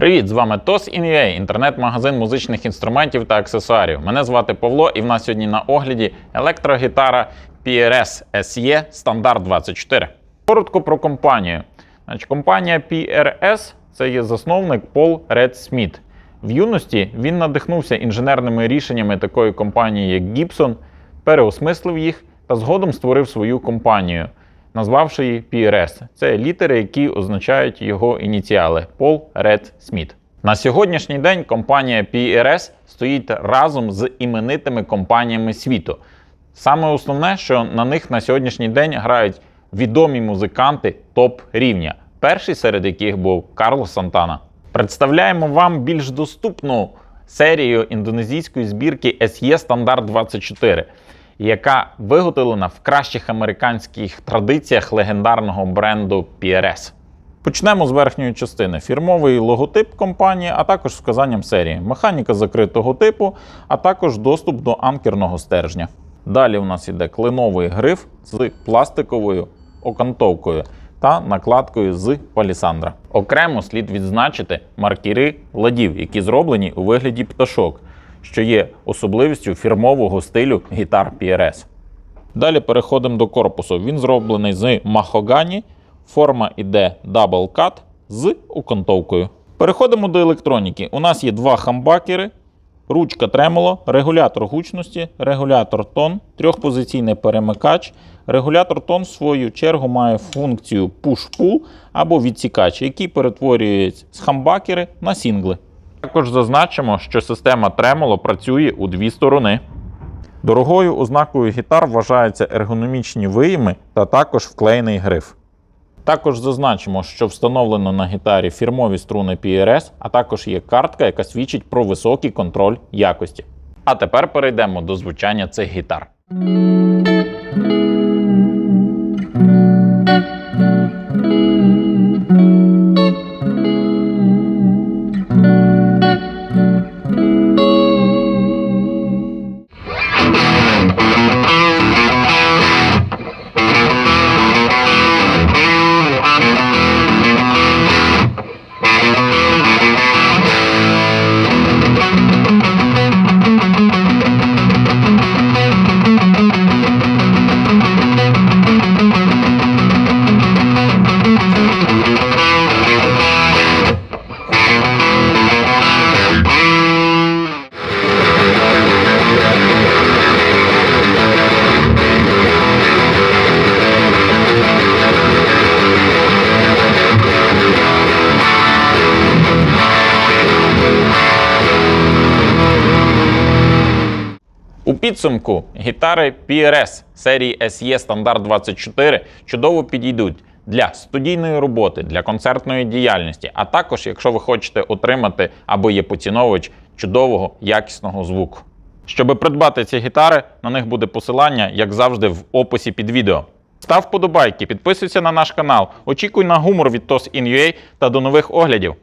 Привіт, з вами TOS InUA, інтернет-магазин музичних інструментів та аксесуарів. Мене звати Павло, і в нас сьогодні на огляді електрогітара PRS SE Стандарт 24. Коротко про компанію. Значить, компанія PRS це є засновник Пол Ред Сміт. В юності він надихнувся інженерними рішеннями такої компанії, як Gibson, переосмислив їх та згодом створив свою компанію, назвавши її PRS. Це літери, які означають його ініціали Пол Ред Сміт. На сьогоднішній день компанія PRS стоїть разом з іменитими компаніями світу. Саме основне, що на них на сьогоднішній день грають відомі музиканти топ рівня, перший серед яких був Карло Сантана. Представляємо вам більш доступну серію індонезійської збірки SE Стандарт 24, яка виготовлена в кращих американських традиціях легендарного бренду PRS. Почнемо з верхньої частини. Фірмовий логотип компанії, а також вказанням серії, механіка закритого типу, а також доступ до анкерного стержня. Далі у нас іде клиновий гриф з пластиковою окантовкою та накладкою з палісандра. Окремо слід відзначити маркіри ладів, які зроблені у вигляді пташок, що є особливістю фірмового стилю гітар PRS. Далі переходимо до корпусу. Він зроблений з махогані, форма іде Double Cut з окантовкою. Переходимо до електроніки. У нас є два хамбакери, ручка тремоло, регулятор гучності, регулятор тон, трьохпозиційний перемикач. Регулятор тон, в свою чергу, має функцію push-pull або відсікач, який перетворює з хамбакери на сінгли. Також зазначимо, що система тремоло працює у дві сторони. Дорогою ознакою гітар вважаються ергономічні виїми та також вклеєний гриф. Також зазначимо, що встановлено на гітарі фірмові струни PRS, а також є картка, яка свідчить про високий контроль якості. А тепер перейдемо до звучання цих гітар. У підсумку гітари PRS серії SE Стандарт 24 чудово підійдуть для студійної роботи, для концертної діяльності, а також, якщо ви хочете отримати або є поціновувач чудового якісного звуку. Щоб придбати ці гітари, на них буде посилання, як завжди, в описі під відео. Став вподобайки, підписуйся на наш канал, очікуй на гумор від TOS InUA та до нових оглядів.